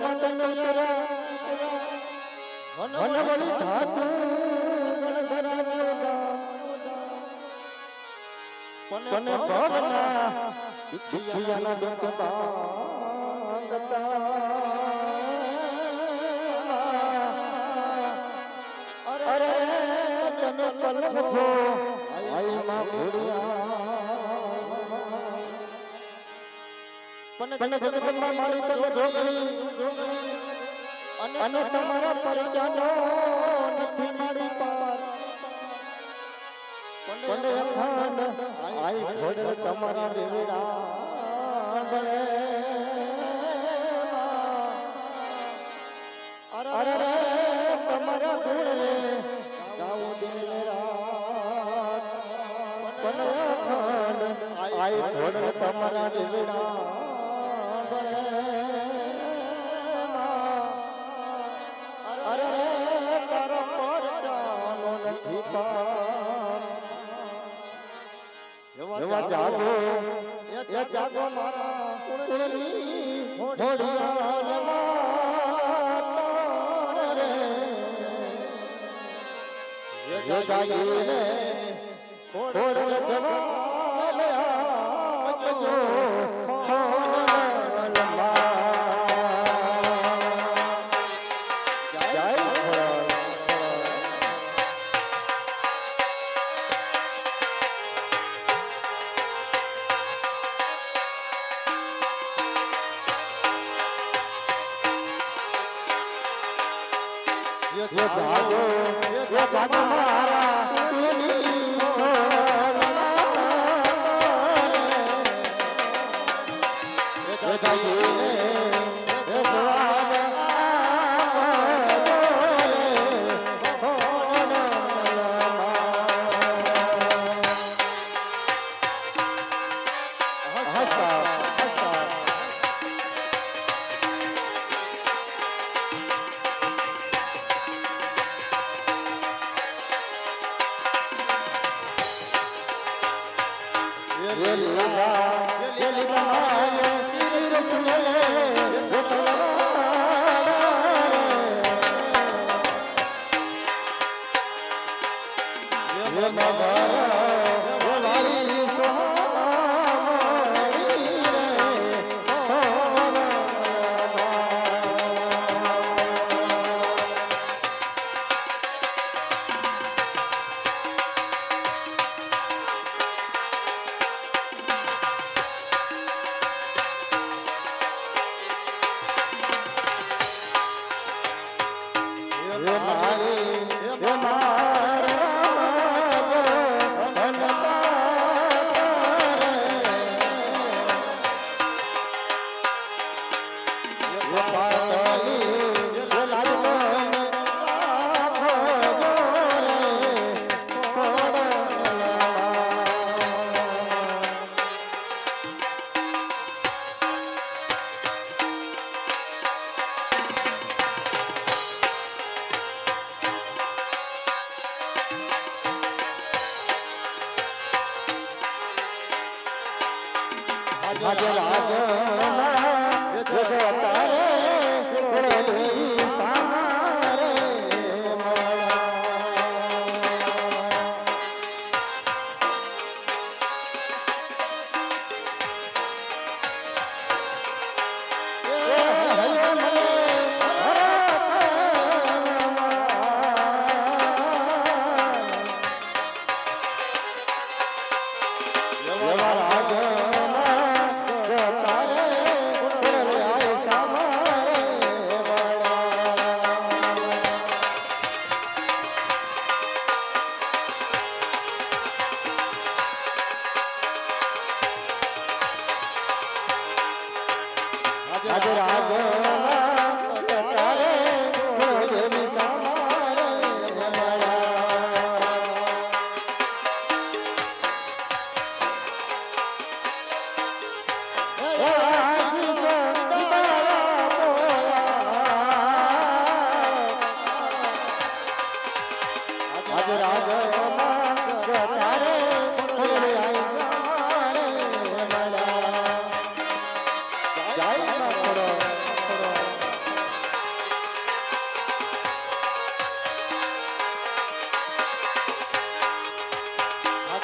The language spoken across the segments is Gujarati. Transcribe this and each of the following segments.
મદન અરે તમે પલખ છો આઈ માં ભૂડિયા. પણ જગતમાં મારી તમે ઢોકળી અને તમારા પરિજાનો નથી મારી પાર પણ અખંડ આઈ ઘોડે તમારા દેવડા બને અરે અરે તમારા ઘોડે ગાઉ દેવરા પણ અખંડ આઈ ઘોડે તમારા દેવડા એવા જાગો એ જાગો મારા કુળની મોઢિયા રે જો જાગીને કોડ જવા લે આ 来 Baba. હાજર હાજર.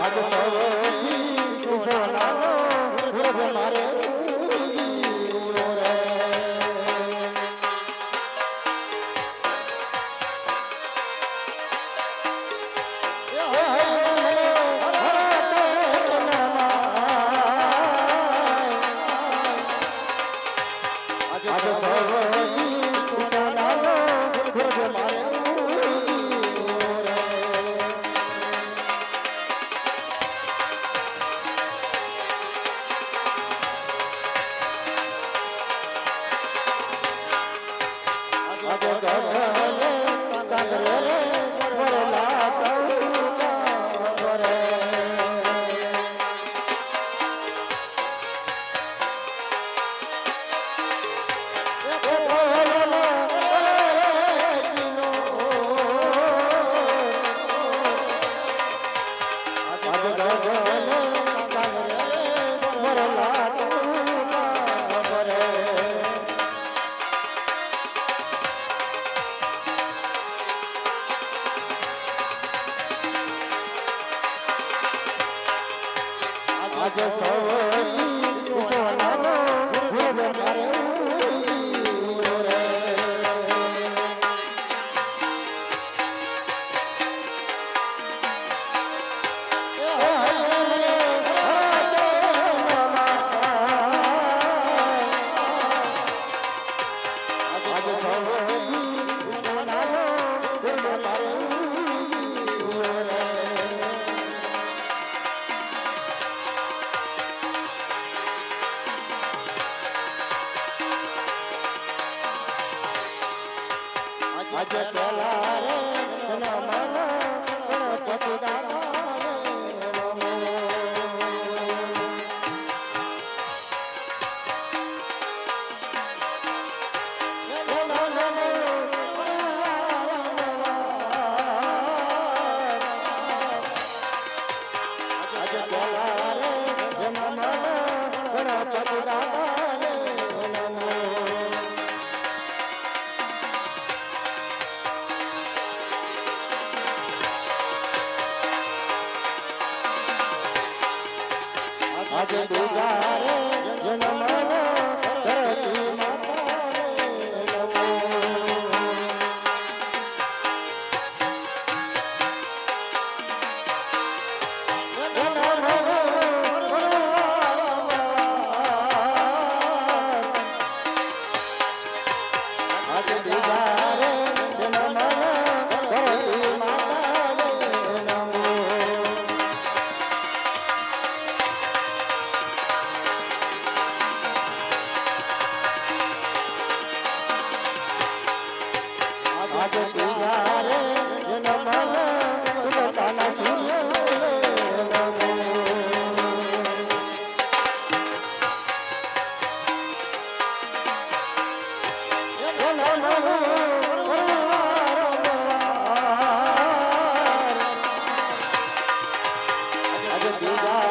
ভগবতী આજે દુગારે જન્મ આજે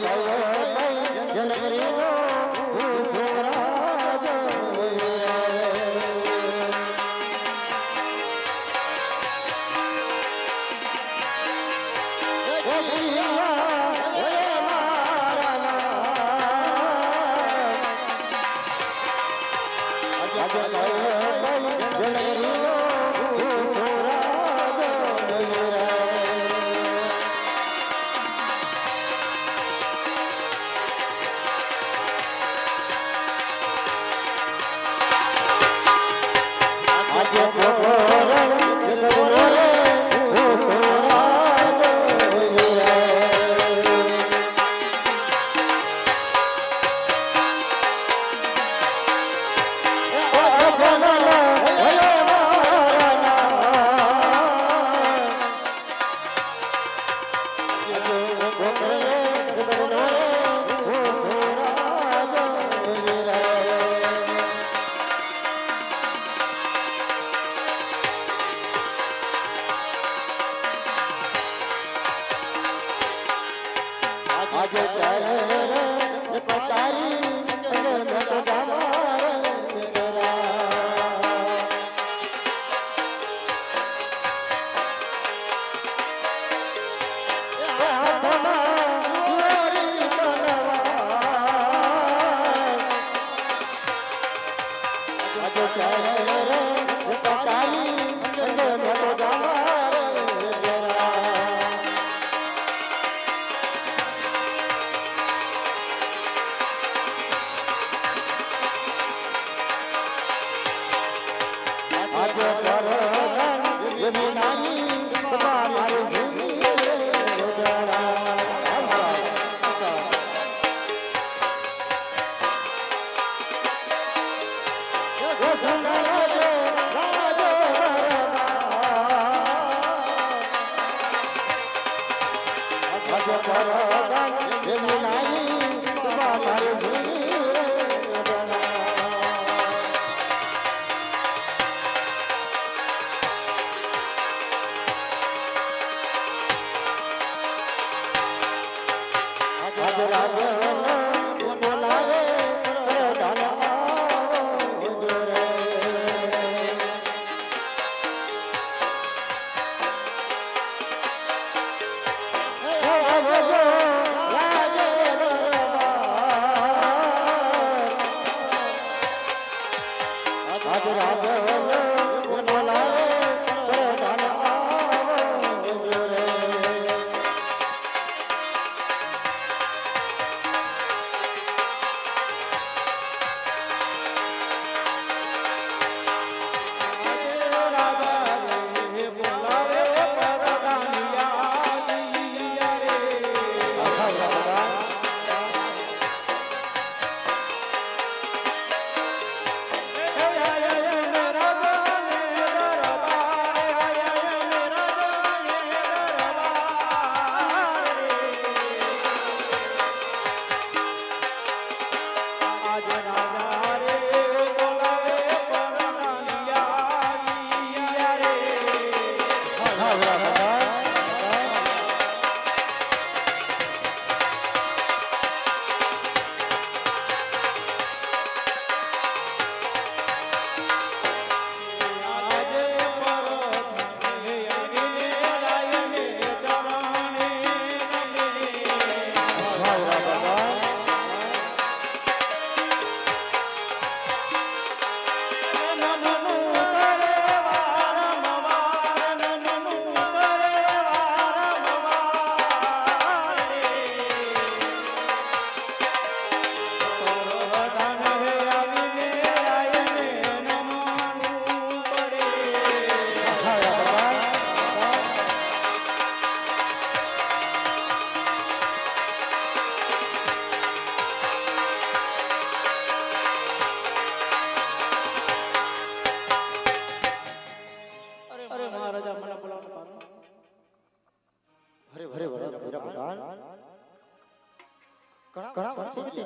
આજે સૌ અરે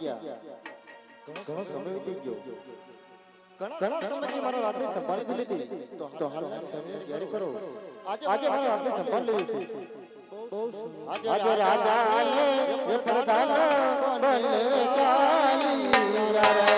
ગયા. ઘણો સમય વીતી ગયો. ઘણા સમયથી મારા વાતને સંભાળી લીધી તો હાલ સમય તૈયારી કરો. આજે મારા વાતને સંભાળ લેવી છે આજે રાજા એ પ્રધાન બને ક્યાં